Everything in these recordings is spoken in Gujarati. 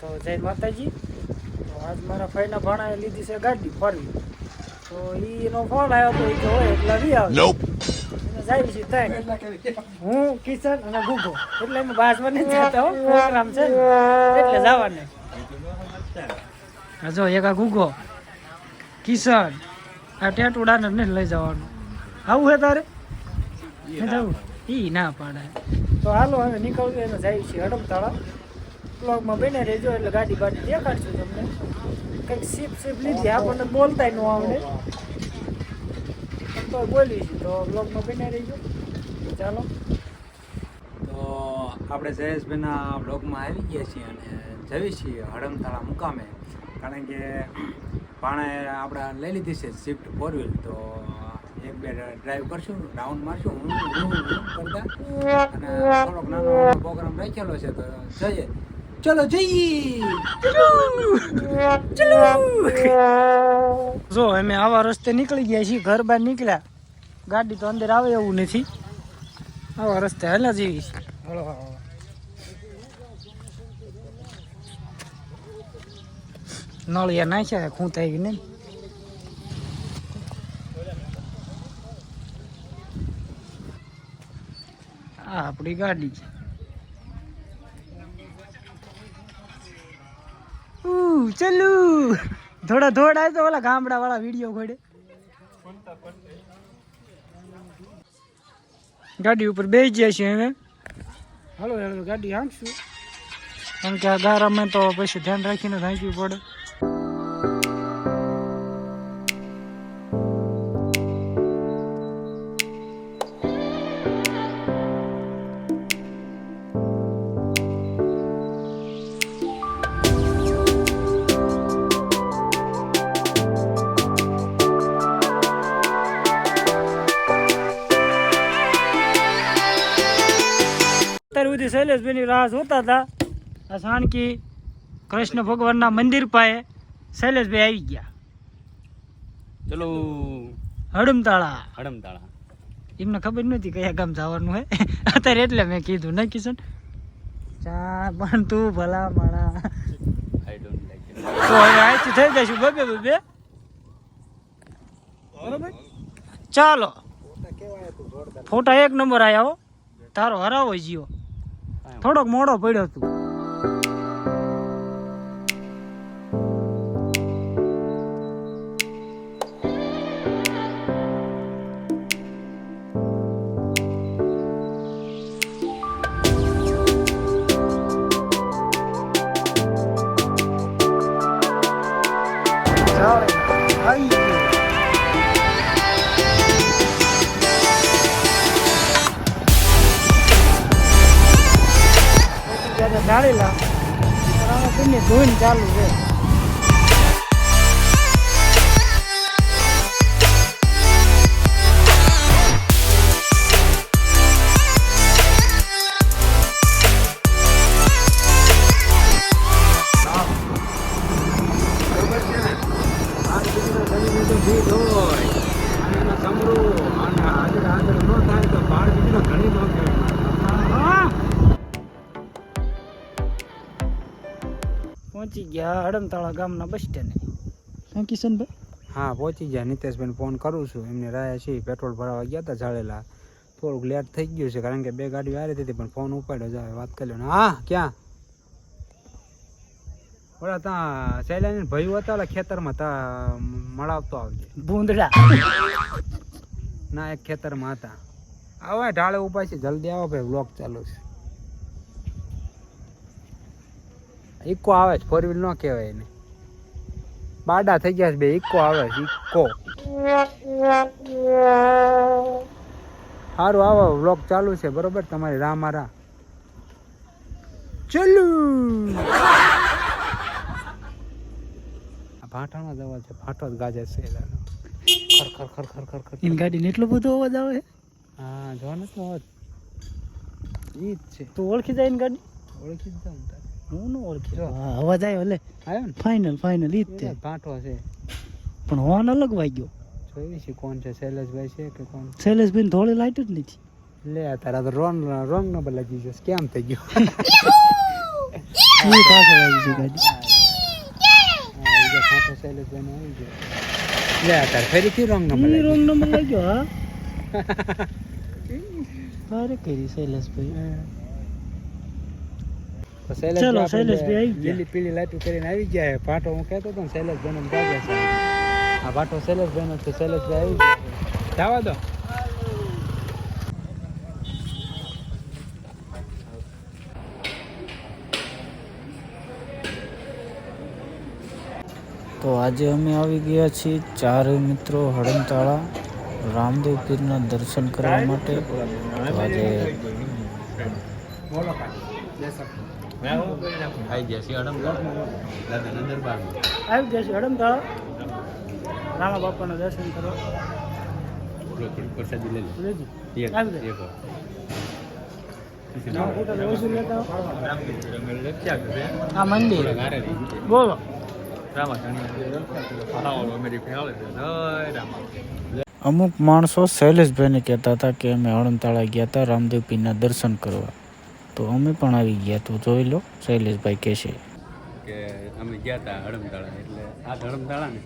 તો જય માતાજી. તો આજ મારા ભાઈના ભાણાએ લીધી છે ગાડી ફરવી. તો એનો ફોન આવ્યો તો એ કે હોય એટલે આવી. આવે એને જાય છે ત્યાં. હું કિશન અને ગુગો. એટલે હું બાસમાં નથી જતા હો પ્રોગ્રામ છે એટલે જવાને. હા જો એક આ ગુગો. કિશન આ ટેટુડાને નથી લઈ જવાનું. આવું હે તારે? નથી ઈ ના પાડે. તો હાલો હવે નીકળવું એને જાય છે હડમતાળા. બ્લોગમાં બને રહેજો એટલે ગાડી બાડી દેખાડશું તમને. કંઈક સીપ સીપ લીધી, આપણને બોલતાય ન આવડે. પણ તો બોલીશું તો બ્લોગમાં બેને રહેજો. ચાલો. તો આપણે જયેશભાઈના બ્લોગમાં આવી ગયા છીએ અને જવી છીએ હડમતાળા મુકામે. કારણ કે ભાણે આપણે લઈ લીધી છે સ્વિફ્ટ ફોર વ્હીલ તો એક બે ડ્રાઈવ કરશું રાઉન્ડ મારશું, હું કરતા. અને થોડોક નાનો પ્રોગ્રામ રાખેલો છે તો જઈએ. ચલો જઈએ. જો અમે આવા રસ્તે નીકળી ગયા છીએ ઘર બહાર નીકળ્યા. ગાડી તો અંદર આવે એવું નથી. આવા રસ્તે હાલ્યા જેવી છે. નળિયા નાખ્યા ખૂંત આવી ને. આ આપણી ગાડી છે. ઉ, ચલુ થોડા થોડા તો ઓલા ગામડા વાળા વીડિયો ખોડે ગાડી ઉપર બેસી જાય છે હવે. હાલો હાલો ગાડી હાંકશું. કારણ કે આ ગારામાં તો પછી ધ્યાન રાખીને થાંક્યું પડે. અત્યાર સુધી શૈલેષભાઈની રાહ જોતા હતા. આ સાણકી કૃષ્ણ ભગવાનના મંદિર પાસે શૈલેષભાઈ આવી ગયા. ચલો. હડમતાળા. હડમતાળા. એમને ખબર નથી કયા ગામ જવાનું હે. અત્યારે એટલે મેં કીધું નહીં કિશન ચા પણ તું ભલા માણા. તો હવે આજથી થઈ જઈશું. બબે બબે. બરોબર? ચાલો. ફોટા એક નંબર આયા હો. તારો હરાવો જીઓ. થોડોક મોડો પડ્યો તું ઢાળેલા આમાં બંને ચાલુ છે. પહોંચી ગયા હડમતાળા ગામના બસ સ્ટેન્ડે. હા કિશનભાઈ? હા પહોંચી ગયા. નિતેશભાઈને ફોન કરું છું. એમને રહ્યા છીએ પેટ્રોલ ભરાવા ગયા હતા ઝાડેલા. થોડુંક લેટ થઈ ગયું છે કારણ કે બે ગાડીઓ આવી હતી પણ ફોન ઉપાડ્યો જાય વાત કરી લો હા ક્યાં? ઓલા ત્યાં શૈલાની ભાઈ હતા ઓલા ખેતરમાં તા મળાવતો આવજે. ભૂંદડા. ના એક ખેતરમાં હતા. આવે ઢાળે ઊભા છે. જલ્દી આવો ભાઈ બ્લોક ચાલુ છે. ઇકો આવે છે ફોર વ્હીલ ન કહેવાય એને. બાડા થઈ ગયા છે બે ઇકો આવે છે ઇકો. સારું આવો બ્લોક ચાલુ છે બરોબર? તમારી રાહ મારા. ચલુ! ભાટાનો જ અવાજ છે ભાટો જ ગાજે છે ખર ખર ખર ખર ખર એની ગાડીને એટલો બધો અવાજ આવે? હા જો તો તો ઈ જ છે. તું ઓળખી જાય ઇન ગાડી? ઓળખી જ જાઉં હું નો ઓળખી. હા અવાજ આવ્યો લે. આવ્યો ને? ફાઇનલ ફાઇનલ ઈ તે. કાંઠો છે. પણ હોન અલગ વાગ્યો જોઈએ છે કોણ છે? શૈલેષભાઈ છે કે કોણ? શૈલેષભાઈ થોડી લાઈટ જ નથી. લે તારા તો રોંગ રોંગ નંબર લાગી ગયો કેમ થઈ ગયો? ઈ પાછળ આવી ગયો ગાડી. હા, એ જે આવી ગયો. લે તાર ફરીથી રોંગ નંબર રોંગ નંબર લાગ્યો હા? અરે કરી શૈલેષભાઈ. શૈલેષભાઈ ચલો, શૈલેષભાઈ આવી ગયા. લીલી પીળી લાઈટો કરીને આવી ગયા છે પાટો હું કહેતો હતો ને શૈલેષભાઈનો ગાગે છે આ પાટો શૈલેષભાઈનો છે શૈલેષભાઈ આવી ગયા. જવા દો તો આજે અમે આવી ગયા છીએ ચારે મિત્રો હળમતાળા રામદેવ પીરના દર્શન કરવા માટે આજે બોલો. આવી ગયા છે હડમતાળા રામા બાપાના દર્શન કરો. લેજો. આવી ગયા. નવા ફોટા ઓછું લેતા આવો. આ મંદિર. બોલો. અમુક માણસો શૈલેષભાઈને કહેતા હતા કે અમે હડમતાળા ગયા હતા રામદેવ પીરના દર્શન કરવા. તો અમે પણ આવી ગયા. તો જોઈ લો શૈલેષભાઈ કહેશે. કે અમે ગયા હતા હડમતાળા એટલે આ હડમતાળા ને?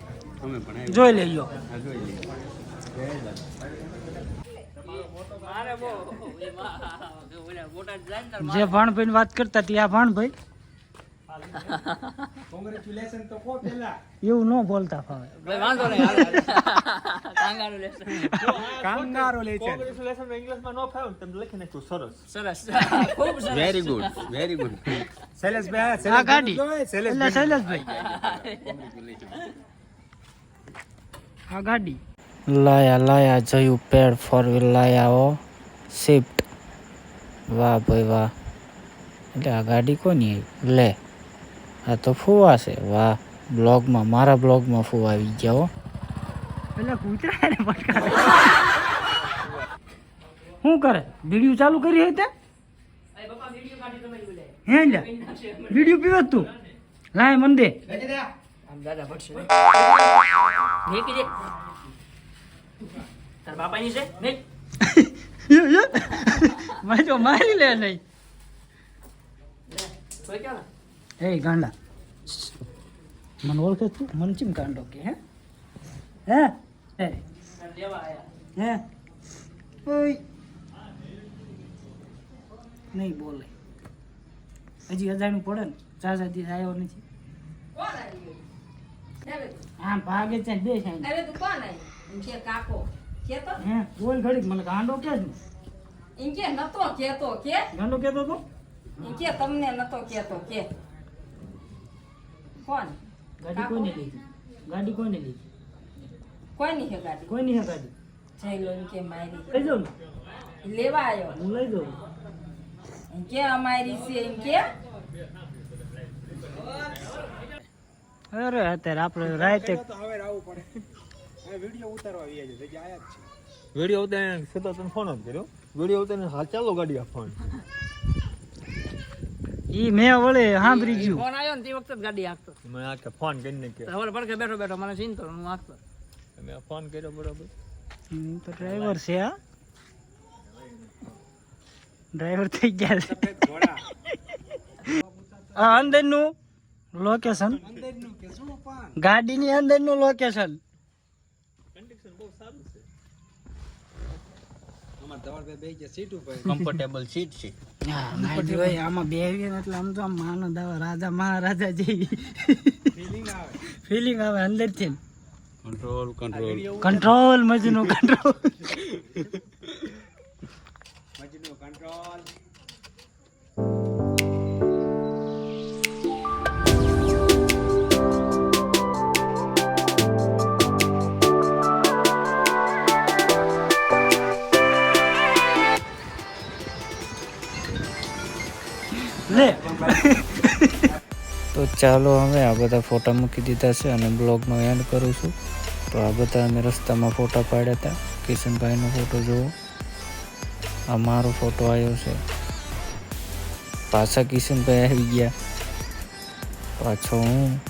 અમે પણ જોઈ લેજો. જોઈ લઈએ. જે ભાણભાઈ વાત કરતા ત્યાં આ ભાણભાઈ? Congratulations તો કો પેલા. એવું ન બોલતા ફાવે. કામગારો લે છે. વેરી ગુડ વેરી ગુડ શૈલેષભાઈ આ ગાડી સેલેસ એટલે સેલેસ ભાઈ આ ગાડી લાયા લાયા જયું પેડ ફોર વ્હીલ લાયા ઓ શિફ્ટ વાહ ભાઈ વાહ. એટલે આ ગાડી કોની લે. આ તો ફુવાશે. વાહ બ્લોગમાં મારા બ્લોગમાં ફુવા આવી ગયા હો. શું કરે? વીડિયો ચાલુ કરી હતી હે લ્યા વીડિયો પીવો તું. લાય મંદે મેં તો મારી લે નહીં. એ ગાંડા. મને ઓળખે તું? મને ચીમ ગાંડો કે હે? હે? હે હે? ઓય. નહીં બોલે. હજી અજાણું પડે ને? ચાચા દી આવ્યો નથી. આમ ભાગે છે બે છે અરે તું કોણ કાકો કે તો હે? બોલ ઘડીક મને ગાંડો કે જ એમ કે નતો કેતો કે. ગાંડો કેતો તો? એમ કે તમને નતો કેતો કે. કોણ ગાડી કોઈને લીધી ગાડી કોઈને લીધી કોની છે ગાડી કોઈની હે ગાડી જઈ લો એમ કે મારી લઈ જાઉં ને લેવા આવ્યો હું લઈ જાઉં એમ કે અમારી છે એમ કે અરે અત્યારે આપણે રાતે તો હવે આવવું પડે હવે વીડિયો ઉતારવા આવીએ છીએ જગ્યા આયા જ છે વીડિયો ઉતારીને સીધો તને ફોન જ કર્યો વીડિયો ઉતારીને હા ચાલો ગાડી આ ફોન ઈ મેં વળે સાંભળી ગયું. ફોન આવ્યો ને તે વખતે જ ગાડી હાંકતો. મેં આ કે ફોન કરીને કે. હવે પડખે બેઠો બેઠો મને ચિંતો હું હાંકતો. મેં ફોન કર્યો બરોબર. હમ, તો ડ્રાઈવર છે આ ડ્રાઈવર થઈ ગયા છે. આ અંદરનું લોકેશન અંદરનું કે શું પણ? ગાડીની અંદરનું લોકેશન કમ્ફર્ટેબલ સીટ છે. ભાઈ આમાં બેહીએ ને એટલે આમ તો આમ માનો આવે રાજા મહારાજા જેવી. ફિલિંગ આવે. ફિલિંગ આવે અંદરથી કંટ્રોલ કંટ્રોલ કંટ્રોલ મજનું કંટ્રોલ લે. તો ચાલો હવે આ બધા ફોટા મૂકી દીધા છે અને બ્લોગનો એન્ડ કરું છું. તો આ બધા અમે રસ્તામાં ફોટા પાડ્યા હતા. કિશનભાઈનો ફોટો જુઓ આ મારો ફોટો આવ્યો છે. પાછા કિશનભાઈ આવી ગયા. પાછો હું.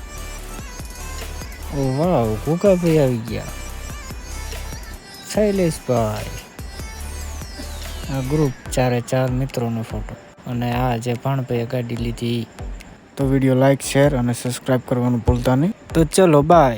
ઓ વાવ, ગુગાભાઈ આવી ગયા. શૈલેષભાઈ. આ ગ્રુપ ચારે ચાર મિત્રોનો ફોટો અને આ જે ભાણભાઈએ ગાડી લીધી તો વીડિયો લાઇક શેર અને સબસ્ક્રાઈબ કરવાનું ભૂલતા નહીં. તો ચલો બાય.